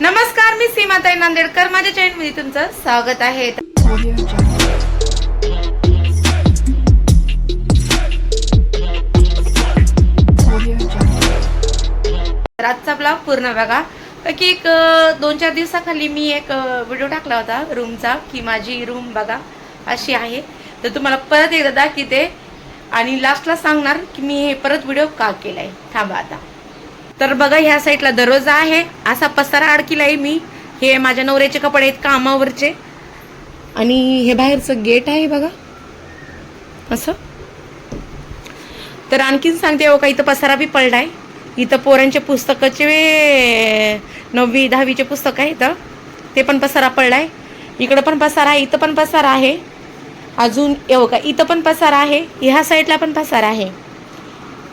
नमस्कार मी सीमाताई नांदेडकर. माझ्या चॅनलमध्ये तुमचं स्वागत आहे. रातचा आजचा ब्लॉग पूर्ण बघा. की एक दोन चार दिवसाखाली मी एक व्हिडिओ टाकला होता रूमचा की माझी रूम बघा अशी आहे. तर तुम्हाला परत एकदा दाखवते. आणि लास्टला सांगणार की मी हे परत व्हिडिओ का केलाय. थांबा आता. तर बघा ह्या साईडला दरवाजा आहे. असा पसारा अडकिलाय मी. हे माझ्या नवऱ्याचे कपडे आहेत कामावरचे. आणि हे बाहेरचं गेट आहे बघा. असं. तर आणखीन सांगते हो का इथं पसारा बी पडलाय. इथं पोरांचे पुस्तकाचे नववी दहावीचे पुस्तक आहे इथं. ते पण पसारा पडलाय. इकडं पण पसारा आहे इथं पण पसारा आहे. अजून येऊ हो का इथं पण पसारा आहे. ह्या साईडला पण पसारा आहे.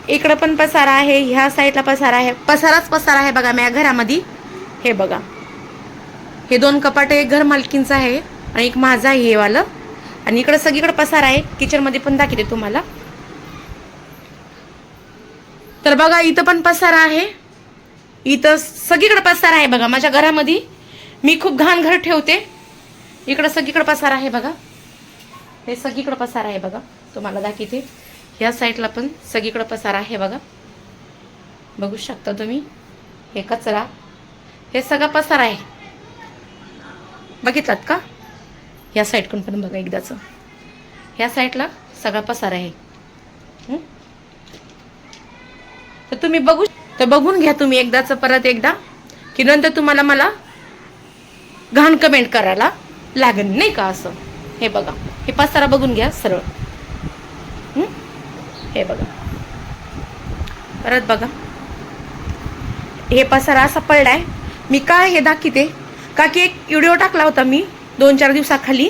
इकडं पण पसारा आहे ह्या साईडला पसारा आहे. पसाराच पसारा आहे बघा माझ्या घरामध्ये. हे बघा. हे दोन कपाट एक घर मालकींचं आहे आणि एक माझं आहे हे वालं. आणि इकडं सगळीकडे पसारा आहे किचनमध्ये पण दाखवते तुम्हाला. तर बघा इथं पण पसारा आहे. इथं सगळीकडे पसारा आहे बघा माझ्या घरामध्ये. मी खूप घाण घर ठेवते. इकडं सगळीकडे पसारा आहे बघा. हे सगळीकडे पसारा आहे बघा. तुम्हाला दाखवते. ह्या साईडला पण सगळीकडं पसारा आहे बघा. बघू शकता तुम्ही हे कचरा हे सगळा पसारा आहे. बघितलात का? या साईडकडून पण बघा एकदाच. ह्या साईडला सगळा पसारा आहे. तर तुम्ही बघू तर बघून घ्या तुम्ही एकदाच परत एकदा की नंतर तुम्हाला मला घाण कमेंट करायला लागेल नाही का असं? हे बघा. हे पसारा बघून घ्या सरळ. बघा. परत बघा. हे पसारा असा आहे मी का हे दाखवते? का की एक व्हिडिओ टाकला होता मी दोन चार दिवसाखाली.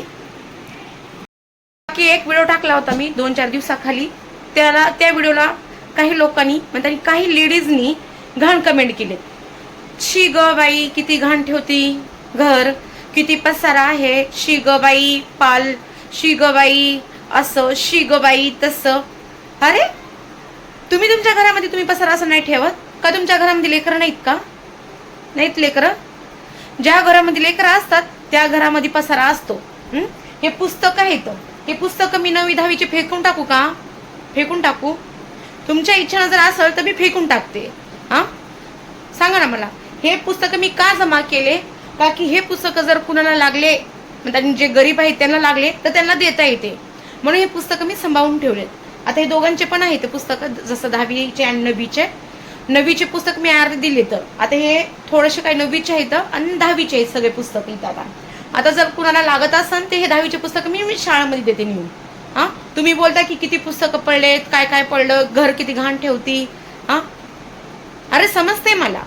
की एक व्हिडिओ टाकला होता मी दोन चार दिवसाखाली. त्याला त्या व्हिडिओला काही लोकांनी म्हणजे काही लेडीजनी घाण कमेंट केले शी ग बाई किती घाण ठेवती घर. किती पसारा आहे. शी ग बाई पाल. शी ग बाई असं. शी ग बाई तसं. अरे? तुम्ही तुमच्या घरामध्ये तुम्ही पसारा असं नाही ठेवत? का तुमच्या घरामध्ये लेकरं नाहीत का? नाहीत लेकरं? ज्या घरामध्ये लेकरं असतात त्या घरामध्ये पसारा असतो. हे? पुस्तक आहेत हे पुस्तक मी नवी दहावीचे फेकून टाकू का? फेकून टाकू? तुमच्या इच्छेनं जर असेल तर मी फेकून टाकते. हा? सांगा ना मला हे पुस्तक मी का जमा केले? का की हे पुस्तक जर कुणाला लागले म्हणजे जे गरीब आहेत त्यांना लागले तर त्यांना देता येते. म्हणून हे पुस्तक मी सांभाळून ठेवलेत. आता हे दोघांचे पण आहेत पुस्तकं जसं दहावीचे आणि नववीचे. नववीचे पुस्तक मी अर्धे दिले तर आता हे थोडेसे काही नववीचे आहेत आणि दहावीचे आहेत सगळे पुस्तक इथं आता. आता जर कुणाला लागत असेल ते हे दहावीचे पुस्तक मी मी शाळेमध्ये देते नेऊन. हा? तुम्ही बोलता की किती पुस्तकं पडलेत काय काय पडलं घर किती घाण ठेवती? हा? अरे समजते मला.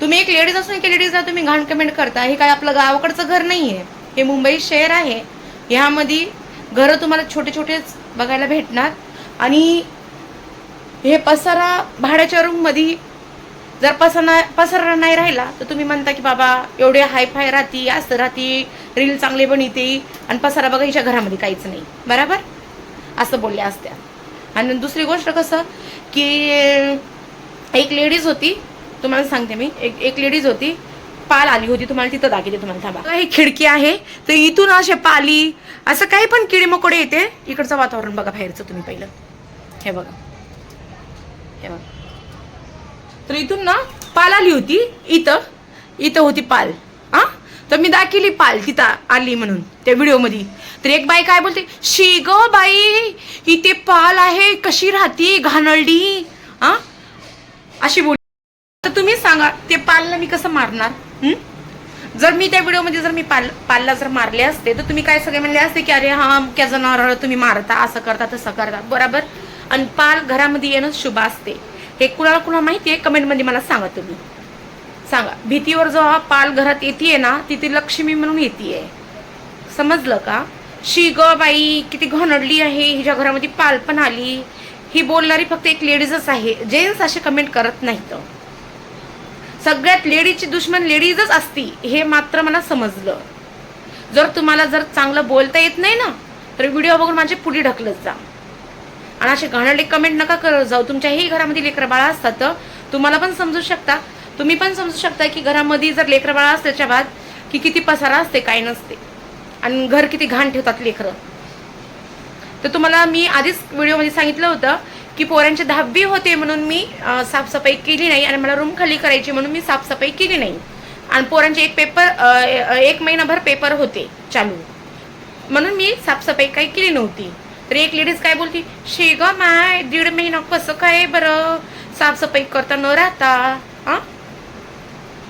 तुम्ही एक लेडीज असून एक लेडीजला तुम्ही घाण कमेंट करता. हे काय आपलं गावाकडचं घर नाही आहे हे मुंबई शहर आहे. ह्यामध्ये घरं तुम्हाला छोटे छोटेच बघायला भेटणार. आणि हे पसारा भाड्याच्या रूममध्ये जर पसारा पसारा नाही राहिला तर तुम्ही म्हणता की बाबा एवढे हाय फाय राहती असं राहती रील चांगले बनते आणि पसारा बघा हिच्या घरामध्ये काहीच नाही. बरोबर? असं बोलल्या असत्या. आणि दुसरी गोष्ट कसं की एक लेडीज होती तुम्हाला सांगते मी एक एक लेडीज होती पाल आली होती तुम्हाला तिथं दाखवते तुम्हाला थांबा. ही खिडकी आहे तर इथून असे पाली असं काही पण किडे मकोडे येते इकडचं वातावरण बघा बाहेरचं तुम्ही पहिलं. हे बघा. हे बघा. तर इथून ना पाल आली होती इथं इथं होती पाल. हा? तर मी दाखिली पाल तिथं आली म्हणून त्या व्हिडिओमध्ये. तर एक बाई काय बोलते शी ग बाई इथे पाल आहे कशी राहते घाणळडी हा? अशी बोल तर तुम्ही सांगा ते पालला मी कसं मारणार? जर मी त्या व्हिडिओमध्ये जर मी पाल पालला जर मारले असते तर तुम्ही काय सगळे म्हणले असते की अरे हा क्या जनावर तुम्ही मारता असं करता तसं करता. बरोबर? आणि पाल घरामध्ये येणं शुभ असते. हे कुणाला कुणाला माहिती आहे? कमेंटमध्ये मला सांगा तुम्ही. सांगा. भीतीवर जो हा पाल घरात येते ना तिथे लक्ष्मी म्हणून येते समजलं का? शी ग बाई किती घनडली आहे. हिच्या घरामध्ये पाल पण आली. ही बोलणारी फक्त एक लेडीजच आहे. जेंट्स असे कमेंट करत नाहीत. सगळ्यात लेडीजची दुश्मन लेडीजच असती हे मात्र मला समजलं. जर तुम्हाला जर चांगलं बोलता येत नाही ना तर व्हिडिओ बघून माझे पुढे ढकलत जा. आणि असे घाणले कमेंट नका करत जाऊ तुमच्याही घरामध्ये लेकर बाळा असतात तर तुम्हाला पण समजू शकता. तुम्ही पण समजू शकता की घरामध्ये जर लेकर बाळा असल्याच्या बाद की किती पसारा असते काय नसते. आणि घर किती घाण ठेवतात लेकरं. तर तुम्हाला मी आधीच व्हिडिओमध्ये सांगितलं होतं की पोरांची दहावी होते म्हणून मी साफसफाई केली नाही आणि मला रूम खाली करायची म्हणून मी साफसफाई केली नाही. आणि पोरांचे एक पेपर एक महिनाभर पेपर होते चालू. म्हणून मी साफसफाई काही केली नव्हती. तर एक लेडीज काय बोलती शे ग माय दीड महिना कसं काय बरं? साफसफाई करता न राहता हां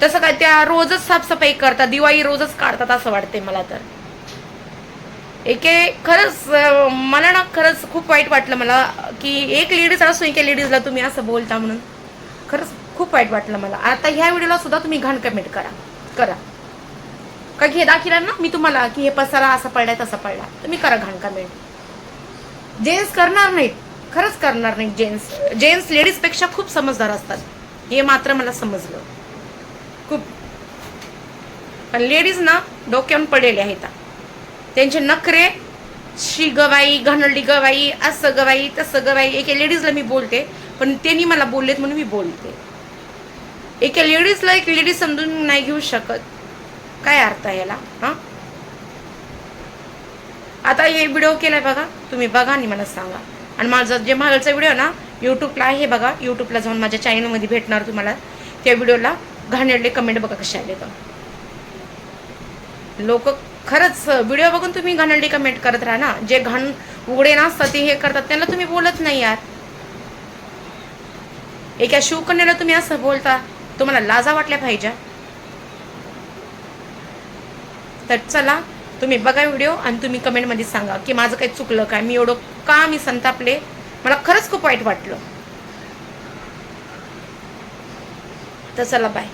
तसं काय त्या रोजच साफसफाई करतात दिवाळी रोजच काढतात असं वाटते मला तर. एके खरंच मला ना खरंच खूप वाईट वाटलं मला की एक लेडीज असू एका लेडीजला तुम्ही असं बोलता म्हणून. खरंच खूप वाईट वाटलं मला. आता ह्या व्हिडिओला सुद्धा तुम्ही घाण कमेंट करा. करा. का हे दाखिला ना मी तुम्हाला की हे पसारा असा पडलाय तसा पडला तुम्ही करा घाण कमेंट जेंट्स करणार नाहीत. खरंच करणार नाहीत जेंट्स जेंट्स लेडीजपेक्षा खूप समजदार असतात. हे मात्र मला समजलं. खूप. पण लेडीज ना डोक्यावरून पडलेले आहेत. त्यांचे नखरे शी गवाई घाणरडी गवाई असं गवाई तसं गवाई. एका लेडीजला मी बोलते पण त्यांनी मला बोललेत म्हणून मी बोलते. एका लेडीजला एक लेडीज समजून नाही घेऊ शकत. काय अर्थ आहे याला? हा? आता हे व्हिडिओ केलाय बघा. तुम्ही बघा आणि मला सांगा. आणि माझा जे मागचा व्हिडिओ ना यूट्यूबला आहे बघा. यूट्यूबला जाऊन माझ्या चॅनलमध्ये भेटणार तुम्हाला. त्या व्हिडिओला घाणेरले कमेंट बघा कसे आले तर लोक खरंच व्हिडिओ बघून तुम्ही घाणेरडे कमेंट करत राहा ना. जे घाण उघडे नसतात ते हे करतात त्यांना तुम्ही बोलत नाही यार. एका शिवकन्याला तुम्ही असं बोलता तुम्हाला लाजा वाटल्या पाहिजे. तर चला तुम्ही बघा व्हिडिओ आणि तुम्ही कमेंटमध्ये सांगा की माझं काही चुकलं काय? मी एवढं का मी संतापले? मला खरंच खूप वाईट वाटलं. तर चला बाय